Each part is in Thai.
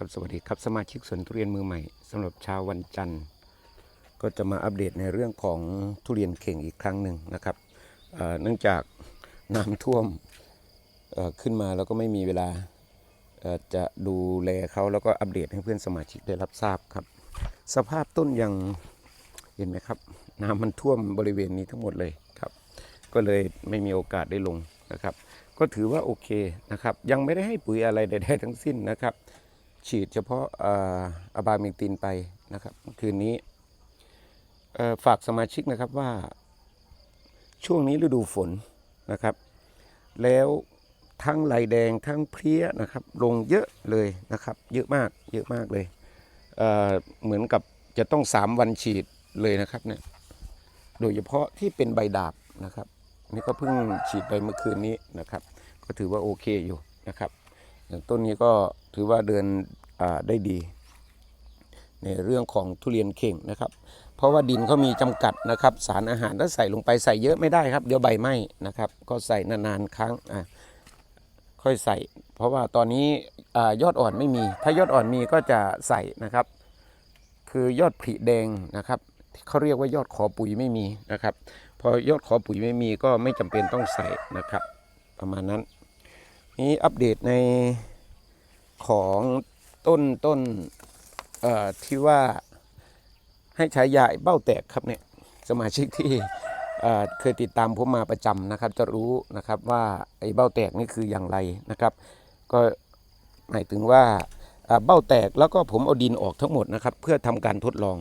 ครับสวัสดีครับสมาชิกสวนทุเรียนมือใหม่สำหรับเช้าวันจันทร์ ก็จะมาอัปเดตในเรื่องของทุเรียนเข่งอีกครั้งหนึ่งนะครับเนื่องจากน้ำท่วมขึ้นมาแล้วก็ไม่มีเวลาจะดูแลเขาแล้วก็อัปเดตให้เพื่อนสมาชิกได้รับทราบครับ สภาพต้นยังเห็นไหมครับ น้ำมันท่วมบริเวณนี้ทั้งหมดเลยครับ ก็เลยไม่มีโอกาสได้ลงนะครับ ก็ถือว่าโอเคนะครับ ยังไม่ได้ให้ปุ๋ยอะไรใดๆทั้งสิ้นนะครับ ฉีดเฉพาะอะบาเมกตินไปนะครับ คืนนี้ฝากสมาชิกนะครับว่าช่วงนี้ฤดูฝนนะครับ แล้วทั้งไหลแดงทั้งเพลี้ยนะครับ ลงเยอะเลยนะครับ เยอะมากเยอะมากเลยเเหมือนกับจะต้อง 3 วันฉีดเลยนะครับเนี่ยโดยเฉพาะที่เป็นใบดาบนะครับ นี่ก็เพิ่งฉีดไปเมื่อคืนนี้นะครับ ก็ถือว่าโอเคอยู่นะครับ อย่างต้นนี้ก็ถือว่าเดินได้ดี ในเรื่องของทุเรียนเข่งนะครับ เพราะว่าดินเขามีจำกัดนะครับ สารอาหารถ้าใส่ลงไปใส่เยอะไม่ได้ครับ เดี๋ยวใบไหม้นะครับ ก็ใส่นานๆครั้งอะค่อยใส่ เพราะว่าตอนนี้อยอดอ่อนไม่มี ถ้ายอดอ่อนมีก็จะใส่นะครับ คือยอดผลิแดงนะครับเขาเรียกว่ายอดขอปุ๋ยไม่มีนะครับ พอยอดขอปุ๋ยไม่มีก็ไม่จำเป็นต้องใส่นะครับ ประมาณนั้น นี้อัปเดตในของต้นต้นที่ว่าให้ใช้ยาเบ้าแตกครับเนี่ยสมาชิกที่เคยติดตามผมมาประจำนะครับ จะรู้นะครับว่าไอ้เบ้าแตกนี่คืออย่างไรนะครับ ก็หมายถึงว่าเบ้าแตกแล้วก็ผมเอาดินออกทั้งหมดนะครับ เพื่อทำการทดลอง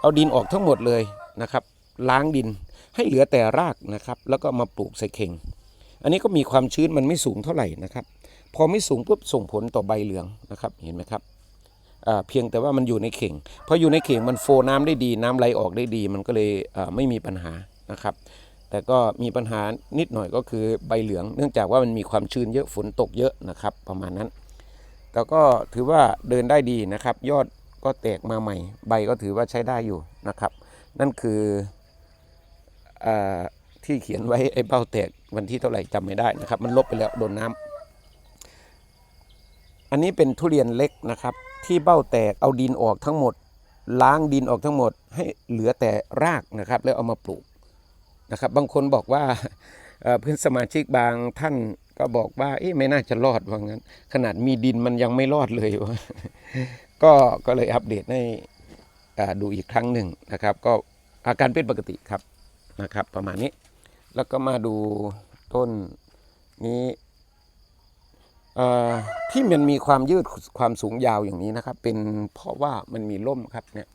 เอาดินออกทั้งหมดเลยนะครับ ล้างดินให้เหลือแต่รากนะครับ แล้วก็มาปลูกใส่เข่ง อันนี้ก็มีความชื้นมันไม่สูงเท่าไหร่นะครับ พอไม่สูงปุ๊บส่งผลต่อใบเหลืองนะครับ เห็นไหมครับเพียงแต่ว่ามันอยู่ในเข่งพออยู่ในเข่งมันโฟน้ำได้ดี น้ำไหลออกได้ดี มันก็เลยไม่มีปัญหานะครับ แต่ก็มีปัญหานิดหน่อยก็คือใบเหลือง เนื่องจากว่ามันมีความชื้นเยอะฝนตกเยอะนะครับ ประมาณนั้นแต่ก็ถือว่าเดินได้ดีนะครับ ยอดก็แตกมาใหม่ ใบก็ถือว่าใช้ได้อยู่นะครับ นั่นคืออที่เขียนไว้ไอ้เบ้าแตก วันที่เท่าไหร่จำไม่ได้นะครับ มันลบไปแล้วโดนน้ำอันนี้เป็นทุเรียนเล็กนะครับ ที่เบ้าแตกเอาดินออกทั้งหมด ล้างดินออกทั้งหมด ให้เหลือแต่รากนะครับ แล้วเอามาปลูกนะครับ บางคนบอกว่าเพื่อนสมาชิกบางท่านก็บอกว่าเอ๊ะไม่น่าจะรอดว่างั้น ขนาดมีดินมันยังไม่รอดเลยวะก็ก็เลยอัปเดตให้ดูอีกครั้งหนึ่งนะครับ ก็อาการเป็นปกติครับนะครับ ประมาณนี้ แล้วก็มาดูต้นนี้อ่อที่มันมีความยืดความสูงยาวอย่างนี้นะครับ เป็นเพราะว่ามันมีร่มครับเนี่ย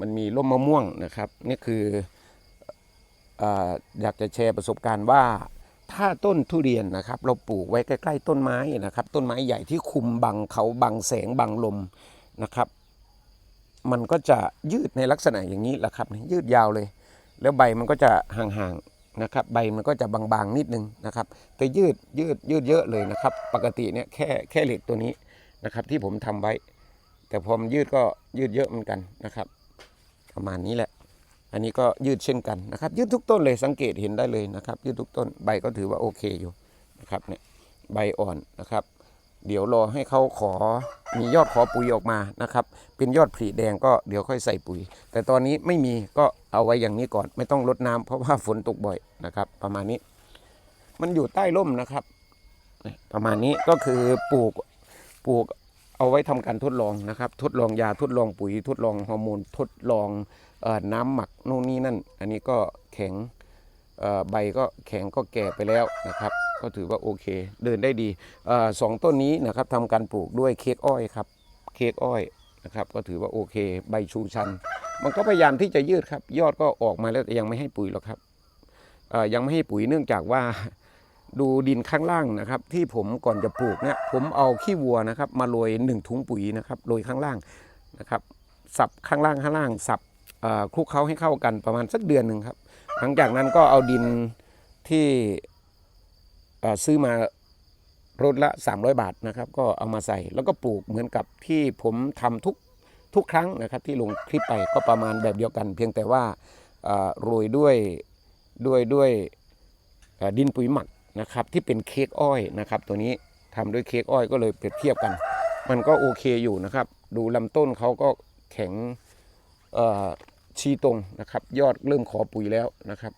มันมีร่มมะม่วงนะครับนี่คืออ่ออยากจะแชร์ประสบการณ์ว่าถ้าต้นทุเรียนนะครับ เราปลูกไว้ใกล้ ๆ ต้นไม้นะครับ ต้นไม้ใหญ่ที่คุมบังเขาบังแสงบังลมนะครับ มันก็จะยืดในลักษณะอย่างนี้แหละครับยืดยาวเลย แล้วใบมันก็จะห่างๆ นะครับใบมันก็จะบางๆนิดนึงนะครับแต่ยืดยืดยืดเยอะเลยนะครับ ปกติเนี่ยแค่แค่เหล็กตัวนี้นะครับที่ผมทำไว้ แต่พอมันยืดก็ยืดเยอะเหมือนกันนะครับ ประมาณนี้แหละ อันนี้ก็ยืดเช่นกันนะครับ ยืดทุกต้นเลยสังเกตเห็นได้เลยนะครับ ยืดทุกต้นใบก็ถือว่าโอเคอยู่นะครับเนี่ยใบอ่อนนะครับ เดี๋ยวรอให้เขาขอมียอดขอปุ๋ยออกมานะครับ เป็นยอดผลีแดงก็เดี๋ยวค่อยใส่ปุ๋ย แต่ตอนนี้ไม่มีก็เอาไว้อย่างนี้ก่อน ไม่ต้องรดน้ำเพราะว่าฝนตกบ่อยนะครับ ประมาณนี้ มันอยู่ใต้ร่มนะครับ ประมาณนี้ก็คือปลูกปลูกเอาไว้ทำการทดลองนะครับ ทดลองยาทดลองปุ๋ย ทดลองฮอร์โมนทดลองออน้ำหมักโน่นนี่นั่น อันนี้ก็แข็งใบก็แข็งก็แก่ไปแล้วนะครับ ก็ถือว่าโอเค เดินได้ดีอสองต้นนี้นะครับทำการปลูกด้วยเค้กอ้อยครับเค้กอ้อยนะครับก็ถือว่าโอเค ใบชูชัน มันก็พยายามที่จะยืดครับ ยอดก็ออกมาแล้วแต่ยังไม่ให้ปุ๋ยหรอกครับยังไม่ให้ปุ๋ยเนื่องจากว่าดูดินข้างล่างนะครับ ที่ผมก่อนจะปลูกเนี่ยผมเอาขี้วัวนะครับ มาโรยหนึ่งถุงปุ๋ยนะครับโรยข้างล่างนะครับสับข้างล่างข้างล่างสับคลุกเคล้าให้เข้ากันประมาณสักเดือนหนึ่งครับ หลังจากนั้นก็เอาดินที่ ซื้อมารถละ 300 บาทนะครับ ก็เอามาใส่แล้วก็ปลูกเหมือนกับที่ผมทำทุกทุกครั้งนะครับที่ลงคลิปไปก็ประมาณแบบเดียวกัน เพียงแต่ว่าโรยด้วยด้วยด้วยดินปุ๋ยหมักนะครับที่เป็นเค้กอ้อยนะครับ ตัวนี้ทำด้วยเค้กอ้อยก็เลยเปรียบเทียบกัน มันก็โอเคอยู่นะครับ ดูลำต้นเขาก็แข็งชี้ตรงนะครับ ยอดเริ่มขอปุ๋ยแล้วนะครับ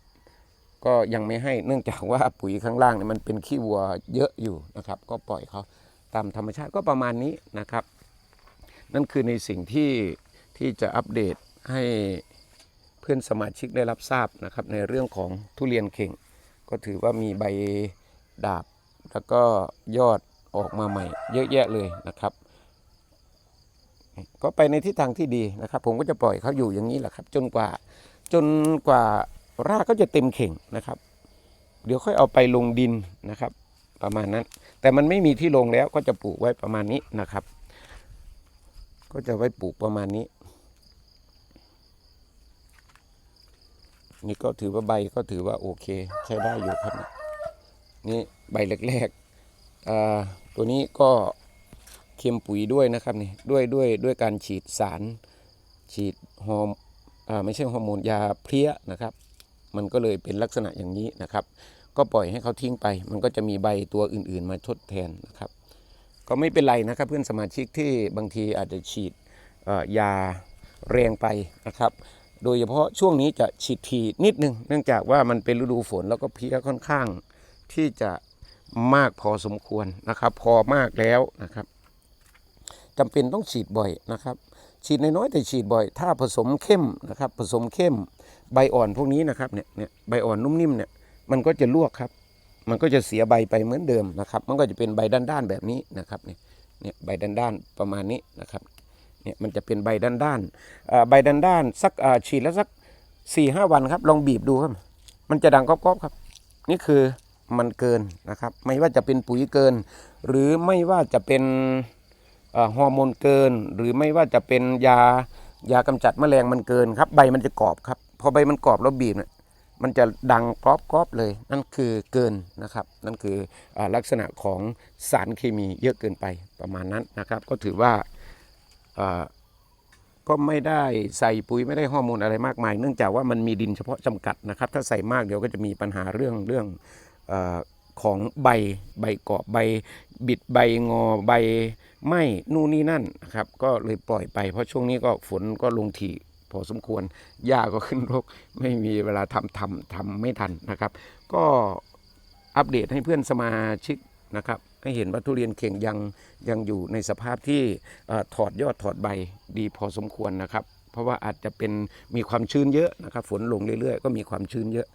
ก็ยังไม่ให้เนื่องจากว่าปุ๋ยข้างล่างเนี่ยมันเป็นขี้วัวเยอะอยู่นะครับ ก็ปล่อยเขาตามธรรมชาติก็ประมาณนี้นะครับ นั่นคือในสิ่งที่ที่จะอัปเดตให้เพื่อนสมาชิกได้รับทราบนะครับ ในเรื่องของทุเรียนเข่ง ก็ถือว่ามีใบดาบ แล้วก็ยอดออกมาใหม่ เยอะแยะเลยนะครับ ก็ไปในทิศทางที่ดีนะครับ ผมก็จะปล่อยเขาอยู่อย่างนี้แหละครับ จนกว่าจนกว่า รากก็จะเต็มเข่งนะครับ เดี๋ยวค่อยเอาไปลงดินนะครับ ประมาณนั้น แต่มันไม่มีที่ลงแล้วก็จะปลูกไว้ประมาณนี้นะครับ ก็จะไว้ปลูกประมาณนี้ นี่ก็ถือว่าใบก็ถือว่าโอเค ใช้ได้อยู่ครับ นี่ใบแรกๆตัวนี้ก็เค็มปุ๋ยด้วยนะครับนี่ด้วยด้วยด้วยการฉีดสาร ฉีดฮอร์ไม่ใช่ฮอร์โมนยาเพลี้ยนะครับ มันก็เลยเป็นลักษณะอย่างนี้นะครับ ก็ปล่อยให้เขาทิ้งไป มันก็จะมีใบตัวอื่น ๆ มาทดแทนนะครับ ก็ไม่เป็นไรนะครับ เพื่อนสมาชิกที่บางทีอาจจะฉีดยาแรงไปนะครับ โดยเฉพาะช่วงนี้จะฉีดทีนิดนึง เนื่องจากว่ามันเป็นฤดูฝนแล้วก็เพี้ยค่อนข้างที่จะมากพอสมควรนะครับ พอมากแล้วนะครับจำเป็นต้องฉีดบ่อยนะครับ ฉีดน้อยๆแต่ฉีดบ่อย ถ้าผสมเข้มนะครับ ผสมเข้ม ใบอ่อนพวกนี้นะครับเนี่ยเนี่ยใบอ่อนนุ่มนิ่มเนี่ยมันก็จะลวกครับ มันก็จะเสียใบไปเหมือนเดิมนะครับ มันก็จะเป็นใบด้านๆแบบนี้นะครับเนี่ยเนี่ยใบด้านๆประมาณนี้นะครับเนี่ยมันจะเป็นใบด้านๆใบด้านๆสักฉีดแล้วสักสี่ห้าวันครับ ลองบีบดูครับ มันจะดังก๊อบๆครับ นี่คือมันเกินนะครับ ไม่ว่าจะเป็นปุ๋ยเกิน หรือไม่ว่าจะเป็นฮอร์โมนเกิน หรือไม่ว่าจะเป็นยายากำจัดแมลงมันเกินครับ ใบมันจะกรอบครับ อใบมันกรอบแล้วบีบเนี่ยมันจะดังกรอบกรอบเลย นั่นคือเกินนะครับ นั่นคืออลักษณะของสารเคมีเยอะเกินไปประมาณนั้นนะครับ ก็ถือว่าก็ไม่ได้ใส่ปุ๋ยไม่ได้ฮอร์โมนอะไรมากมาย เนื่องจากว่ามันมีดินเฉพาะจำกัดนะครับ ถ้าใส่มากเดี๋ยวก็จะมีปัญหาเรื่องเรื่องอของใบใบเกาะใบบิดใบงอใบไหมนู่นนี่นั่นนะครับ ก็เลยปล่อยไปเพราะช่วงนี้ก็ฝนก็ลงถี่ พอสมควรหญ้าก็ขึ้นรกไม่มีเวลาทำทำทำไม่ทันนะครับ ก็อัปเดตให้เพื่อนสมาชิกนะครับให้เห็นว่าทุเรียนเข่งยังยังอยู่ในสภาพที่อถอดยอดถอดใบดีพอสมควรนะครับ เพราะว่าอาจจะเป็นมีความชื้นเยอะนะครับ ฝนลงเรื่อยๆ ก็มีความชื้นเยอะ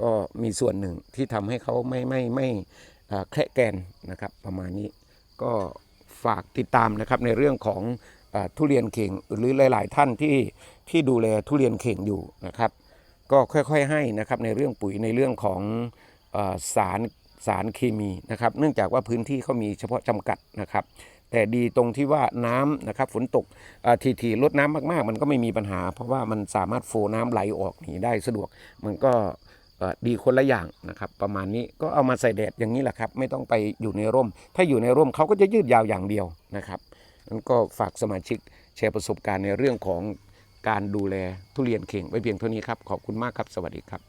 ก็มีส่วนหนึ่งที่ทำให้เขาไม่ไม่ไม่แคระแกนนะครับประมาณนี้ก็ฝากติดตามนะครับในเรื่องของอทุเรียนเข่งหรือหลาย ๆ ท่านที่ ที่ดูแลทุเรียนเข่งอยู่นะครับ ก็ค่อยๆให้นะครับในเรื่องปุ๋ยในเรื่องของอสารสารเคมีนะครับ เนื่องจากว่าพื้นที่เขามีเฉพาะจำกัดนะครับ แต่ดีตรงที่ว่าน้ำนะครับฝนตกทีทีๆลดน้ำมากๆ มันก็ไม่มีปัญหา เพราะว่ามันสามารถโฟน้ำไหลออกหนีได้สะดวก มันก็ดีคนละอย่างนะครับประมาณนี้ก็เอามาใส่แดดอย่างนี้แหละครับ ไม่ต้องไปอยู่ในร่ม ถ้าอยู่ในร่มเขาก็จะยืดยาวอย่างเดียวนะครับนั้นก็ฝากสมาชิกแชร์ประสบการณ์ในเรื่องของ การดูแลทุเรียนเข่งไว้เพียงเท่านี้ครับ ขอบคุณมากครับ สวัสดีครับ